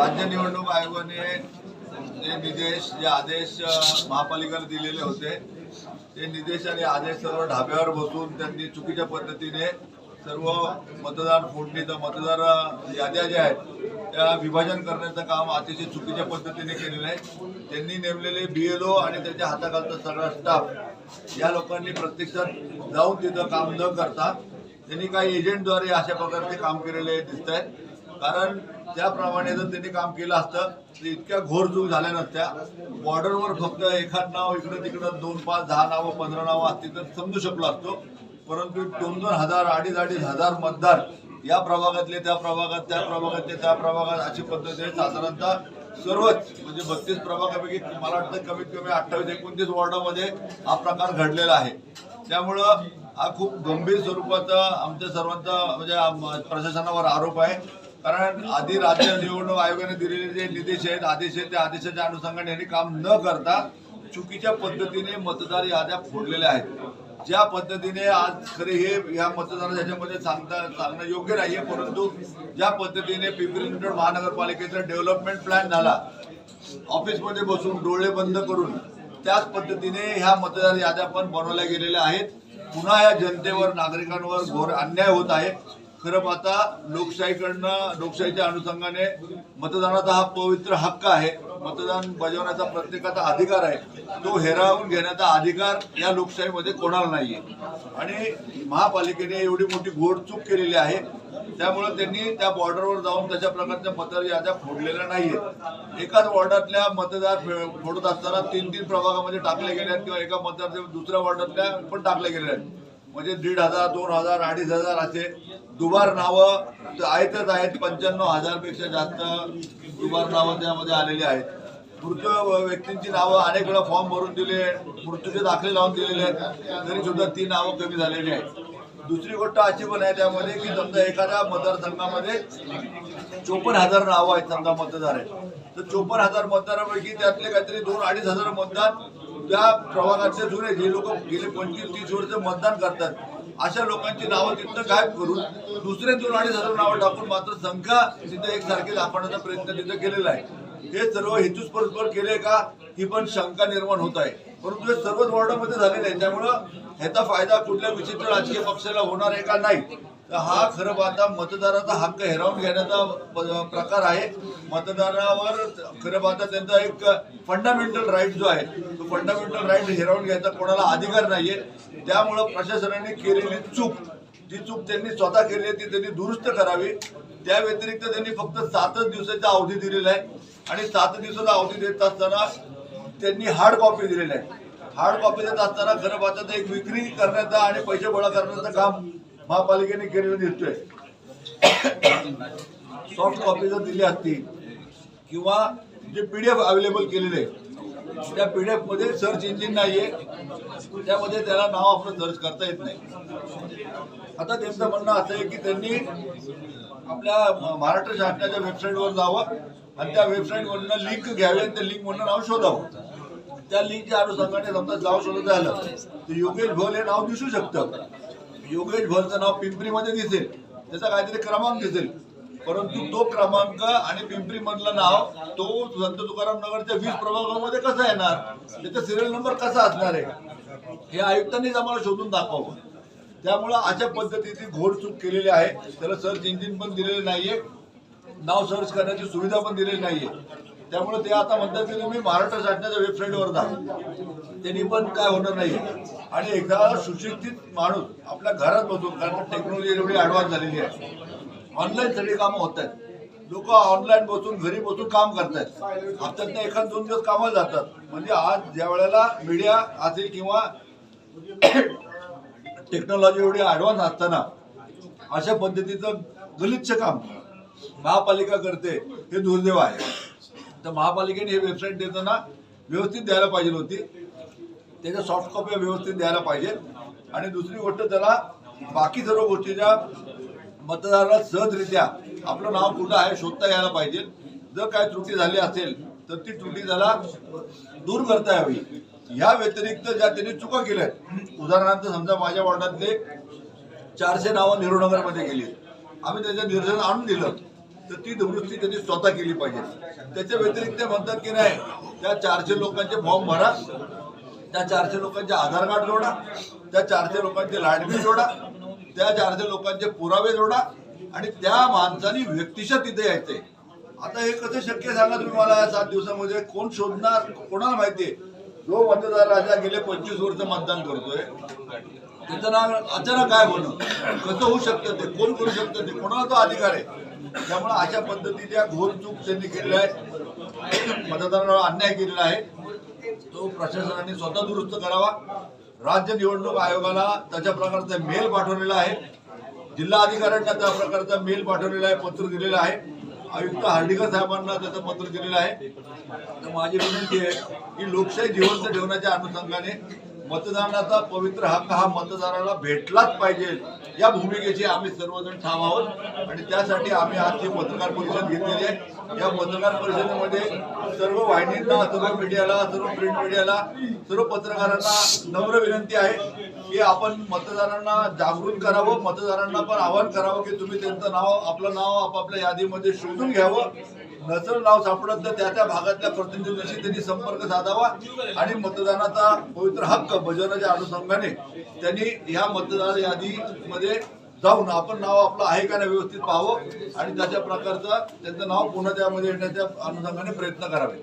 राज्य निवडणूक आयोगाने जे निर्देश जे आदेश महापालिकेला दिलेले होते ते निर्देश आणि आदेश सर्व ढाब्यावर बसून त्यांनी चुकीच्या पद्धतीने सर्व मतदार फोडणीचं मतदार याद्या ज्या आहेत त्या विभाजन करण्याचं काम अतिशय चुकीच्या पद्धतीने केलेलं आहे. त्यांनी नेमलेले बी एल ओ आणि त्याच्या हाताखालचा सगळा स्टाफ या लोकांनी प्रत्यक्षात जाऊन तिथं काम न करता त्यांनी काही एजंटद्वारे अशा प्रकारचे काम केलेले दिसत आहेत कारण त्याप्रमाणे जर त्यांनी काम केलं असतं तर इतक्या घोरजूक झाल्या नसत्या. बॉर्डरवर फक्त एखाद नाव इकडं तिकडं दोन पाच दहा नावं पंधरा नावं असतील तर समजू शकलो असतो. परंतु दोन दोन हजार अडीच अडीच हजार मतदार या प्रभागातले त्या प्रभागात त्या प्रभागातले त्या प्रभागात अशी पद्धतीने साधारणतः सर्वच म्हणजे बत्तीस प्रभागापैकी मला वाटतं कमीत कमी अठ्ठावीस एकोणतीस वॉर्डामध्ये हा प्रकार घडलेला आहे. त्यामुळं हा खूप गंभीर स्वरूपाचा आमच्या सर्वांचा म्हणजे प्रशासनावर आरोप आहे. कारण आधी राज्य निवडणूक आयोगाने दिलेले जे निर्देश आहेत आदेश आहेत त्या आदेशाच्या अनुषंगाने यांनी काम न करता चुकीच्या पद्धतीने मतदार याद्या फोडलेल्या आहेत. ज्या पद्धतीने आज खरे हे या मतदार ह्याच्यामध्ये सांगता सांगणं योग्य नाहीये परंतु ज्या पद्धतीने पिंपरी चिंचवड महानगरपालिकेचा डेव्हलपमेंट प्लॅन झाला ऑफिसमध्ये बसून डोळे बंद करून त्याच पद्धतीने ह्या मतदार याद्या पण बनवल्या गेलेल्या आहेत. पुन्हा या जनतेवर नागरिकांवर घोर अन्याय होत आहे. खरं पाहता लोकशाहीकडनं लोकशाहीच्या अनुषंगाने मतदानाचा हा पवित्र हक्क आहे. मतदान बजावण्याचा प्रत्येकाचा अधिकार आहे. तो हेरावून घेण्याचा अधिकार या लोकशाहीमध्ये कोणाला नाहीये. आणि महापालिकेने एवढी मोठी घोड चूक केलेली आहे. त्यामुळे त्यांनी त्या बॉर्डरवर जाऊन तशा प्रकारच्या मतदार याद्या फोडलेल्या नाहीयेत. एकाच वॉर्डातल्या मतदार फोडत असताना तीन तीन प्रभागामध्ये टाकले गेले आहेत किंवा एका मतदार दुसऱ्या वॉर्डातल्या पण टाकले गेले आहेत. म्हणजे दीड हजार दोन हजार अडीच हजार असे दुबार नावं तर आहेतच आहेत. पंच्याण्णव हजारपेक्षा जास्त दुबार नावं त्यामध्ये आलेली आहेत. मृत व्यक्तींची नावं अनेक वेळा फॉर्म भरून दिले मृत्यूचे दाखले लावून दिलेले आहेत. तरी सुद्धा ती नावं कमी झालेली आहेत. दुसरी गोष्ट अशी पण आहे त्यामध्ये की समजा एखाद्या मतदारसंघामध्ये चोपन्न हजार नावं आहेत समजा मतदार आहेत. तर चोपन्न हजार मतदारापैकी त्यातले काहीतरी दोन अडीच हजार मतदान त्या प्रभागातले जुने जे लोक गेले पंचवीस तीस वर्ष मतदान करतात अशा लोकांची नावं तिथं गायब करून दुसरे दोन अडीच हजार नावं टाकून मात्र संख्या तिथे एकसारखी दाखवण्याचा प्रयत्न तिथं केलेला आहे. हे सर्व हेतुस्पर्शवर केले का ही पण शंका निर्माण होत आहे. परंतु हे सर्वच वॉर्डामध्ये झालेलं आहे त्यामुळं ह्याचा फायदा कुठल्या विचित्र राजकीय पक्षाला होणार आहे का नाही हा खरं पाहता मतदाराचा हक्क हिरावून घेण्याचा प- प्रकार आहे. मतदारावर खरं पाहता त्यांचा एक फंडामेंटल राईट जो आहे तो फंडामेंटल राईट हिरावून घ्यायचा कोणाला अधिकार नाहीये. त्यामुळं प्रशासनाने केलेली चूक जी चूक त्यांनी स्वतः केली आहे ती त्यांनी दुरुस्त करावी. त्या व्यतिरिक्त त्यांनी फक्त सातच दिवसाचा अवधी दिलेला आहे आणि सात दिवसाचा अवधी देत असताना त्यांनी हार्ड कॉपी दिलेली आहे हार्ड कॉपी देत असताना खरं पाहता एक विक्री करण्याचा आणि पैसे गोळा करण्याचं काम महापालिकेने केलेलं दिसतोय सॉफ्ट कॉपी जर दिली असती किंवा J P D F available केलेले आहे त्या डी मध्ये सर्च इंजिन नाहीये. त्यामध्ये त्याला नाव आपलं सर्च करता येत नाही. आता त्यांचं म्हणणं असं आहे की त्यांनी आपल्या महाराष्ट्र शासनाच्या वेबसाईटवर जावं आणि त्या वेबसाईटवरनं लिंक घ्यावी आणि त्या लिंकवरनं नाव शोधावं. त्या लिंकच्या अनुषंगाने समजा नाव शोधत झालं तर योगेश भोल हे नाव दिसू शकतं. योगेश भरचं नाव पिंपरीमध्ये दिसेल. त्याचा काहीतरी क्रमांक दिसेल. परंतु तो क्रमांक आणि पिंपरी मधलं नाव तो संत तुकाराम नगरच्या वीस प्रभागामध्ये कसा येणार? त्याचा सिरियल नंबर कसा असणार आहे? हे आयुक्तांनीच आम्हाला शोधून दाखवावं. त्यामुळं अशा पद्धतीची घोडचूक केलेली आहे. त्याला सर्च इंजिन पण दिलेलं नाहीये. नाव सर्च करण्याची सुविधा पण दिलेली नाहीये. त्यामुळे ते आता म्हणतात की तुम्ही महाराष्ट्र शासनाच्या वेबसाईटवर जा. त्यांनी पण काय होणार नाही. आणि एकदा सुशिक्षित माणूस आपल्या घरात बसून कारण टेक्नॉलॉजी एवढी ॲडव्हान्स झालेली आहे. ऑनलाईन सगळी कामं होत आहेत. लोक ऑनलाईन बसून घरी बसून काम करतायत. हप्त्यात एखाद दोन दिवस कामाला जातात. म्हणजे आज ज्या वेळेला मीडिया असेल किंवा टेक्नॉलॉजी एवढी ॲडव्हान्स असताना अशा पद्धतीचं गलिच्छ काम महापालिका करते हे दुर्दैव आहे. तर महापालिकेने हे वेबसाईट देताना व्यवस्थित द्यायला पाहिजे होती. त्याच्या सॉफ्ट कॉप्या व्यवस्थित द्यायला पाहिजे. आणि दुसरी गोष्ट त्याला बाकी सर्व गोष्टीच्या मतदाराला सहजरित्या आपलं नाव कुठं आहे शोधता यायला पाहिजे. जर काय त्रुटी झाली असेल तर ती त्रुटी त्याला दूर करता यावी. या व्यतिरिक्त ज्या त्यांनी चुका केल्या आहेत उदाहरणार्थ समजा माझ्या वॉर्डातले चारशे नावं नेहरूनगरमध्ये गेली आम्ही त्याचं निरसन आणून दिलं. तर ती दुरुस्ती त्यांनी स्वतः केली पाहिजे. त्याच्या व्यतिरिक्त म्हणतात की नाही त्या चारशे लोकांचे फॉर्म भरा त्या चारशे लोकांचे आधार कार्ड जोडा त्या चारशे लोकांचे लाडबी जोडा त्या चारशे लोकांचे पुरावे जोडा आणि त्या माणसानी व्यक्तिशः तिथे यायचंय. आता हे कसं शक्य सांगा तुम्ही मला या सात दिवसामध्ये? कोण शोधणार कोणाला माहितीये जो मतदार राजा गेले पंचवीस वर्ष मतदान करतोय त्याचं नाव अचानक काय होणं? कसं होऊ शकतं ते? कोण करू शकतं ते? कोणाला तो अधिकार आहे? त्यामुळे अशा पद्धतीच्या घोर चूक त्यांनी केलेल्या आहे. मतदारांवर अन्याय केलेला आहे. तो प्रशासनाने स्वतः दुरुस्त करावा. राज्य निवडणूक आयोगाला त्याच्या प्रकारचा मेल पाठवलेला आहे. जिल्हा अधिकाऱ्यांना त्या प्रकारचा मेल पाठवलेला आहे पत्र दिलेलं आहे. आयुक्त हार्डिकर साहेबांना त्याचं पत्र दिलेलं आहे. तर माझी विनंती आहे की लोकशाही जिवंत ठेवण्याच्या अनुषंगाने मतदानाचा पवित्र हक्क हा मतदाराला भेटलाच पाहिजे. या भूमिकेची आम्ही सर्वजण ठाम आहोत. आणि त्यासाठी आम्ही आज ही पत्रकार परिषद घेतलेली आहे या पत्रकार परिषदेमध्ये सर्व वाहिनींना सर्व मीडियाला सर्व प्रिंट मीडियाला सर्व पत्रकारांना नम्र विनंती आहे की आपण मतदारांना जागृत करावं मतदारांना पण आवाहन करावं की तुम्ही त्यांचं नाव आपलं नाव आपापल्या यादीमध्ये शोधून घ्यावं. नसल नाव सापडत तर त्या त्या भागातल्या प्रतिनिधींशी त्यांनी संपर्क साधावा आणि मतदानाचा पवित्र हक्क बजावण्याच्या अनुषंगाने त्यांनी या मतदार यादीमध्ये जाऊन आपण नाव आपलं आहे का नाही व्यवस्थित पाहावं आणि त्याच्या प्रकारचं त्यांचं नाव पुन्हा त्यामध्ये येण्याच्या अनुषंगाने प्रयत्न करावे.